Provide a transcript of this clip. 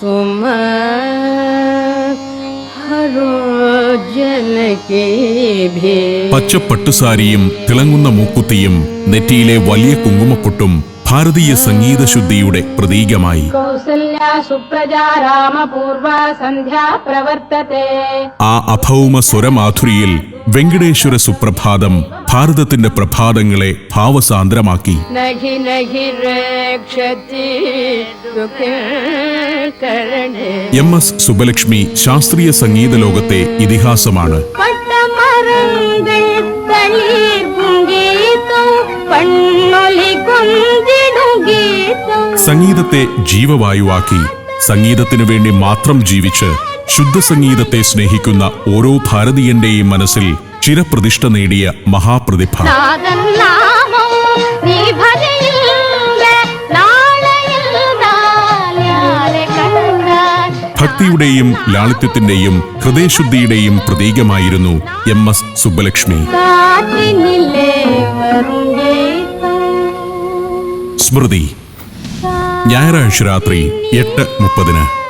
तुम हरो जन के भी പച്ചപ്പട്ടുസാരിയും തിളങ്ങുന്ന മൂക്കുത്തിയും നെറ്റിയിലെ വലിയ കുങ്കുമപ്പൊട്ടും ഭാരതീയ സംഗീതശുദ്ധിയുടെ പ്രതീകമായി कौसल्या सुप्रजा रामपूर्वा सन्ध्या प्रवर्तते ആ അഭൗമ സ്വരമാധുരിയിൽ വെങ്കടേശ്വര സുപ്രഭാതം ഭാരതത്തിന്റെ പ്രഭാതങ്ങളെ ഭാവസാന്ദ്രമാക്കി. എം എസ് സുബലക്ഷ്മി ശാസ്ത്രീയ സംഗീത ലോകത്തെ ഇതിഹാസമാണ്. സംഗീതത്തെ ജീവവായുവാക്കി സംഗീതത്തിനു വേണ്ടി മാത്രം ജീവിച്ച് ശുദ്ധസംഗീതത്തെ സ്നേഹിക്കുന്ന ഓരോ ഭാരതീയന്റെയും മനസ്സിൽ ചിരപ്രതിഷ്ഠ നേടിയ മഹാപ്രതിഭ. ഭക്തിയുടെയും ലാളിത്യത്തിന്റെയും ഹൃദയശുദ്ധിയുടെയും പ്രതീകമായിരുന്നു എം എസ് സുബ്ബലക്ഷ്മി. സ്മൃതി. ഞായറാഴ്ച രാത്രി എട്ട് മുപ്പതിന്.